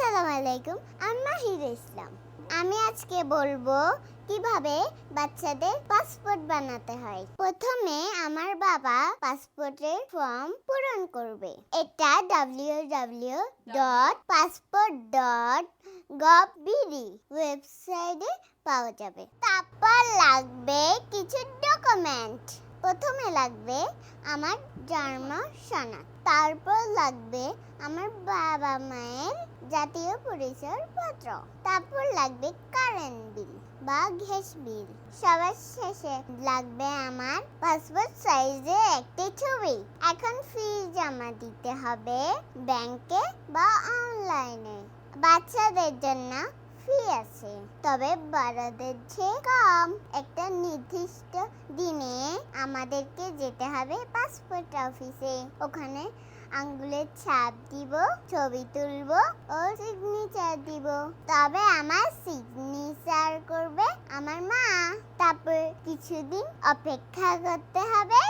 আসসালামু আলাইকুম, আমি মাহির ইসলাম। আমি আজকে বলব কীভাবে বাচ্চাদের পাসপোর্ট বানাতে হয়। প্রথমে আমার বাবা পাসপোর্টের ফর্ম পূরণ করবে। এটা W dot passport dot gov BD ওয়েবসাইটে পাওয়া যাবে। তারপর লাগবে কিছু ডকুমেন্ট। প্রথমে লাগবে আমার জন্ম সনদ তারপর লাগবে আমার বাবা মায়ের জাতীয় পরিচয় পত্র। তারপর লাগবে কারেন্ট বিল বা গ্যাস বিল। সবার শেষে লাগবে আমার পাসপোর্ট সাইজে একটি ছবি। এখন ফি জমা দিতে হবে ব্যাংকে বা অনলাইনে। বাচ্চাদের জন্য ফি আছে। তবে বড়দের চেয়ে কম একটা নির্দিষ্ট দিনে আমাদেরকে যেতে হবে পাসপোর্ট অফিসে। ওখানে আঙ্গুলের ছাপ দিব, ছবি তুলবো ও সিগনেচার দিব। তবে আমার সিগনেচার করবে আমার মা। তারপর কিছুদিন অপেক্ষা করতে হবে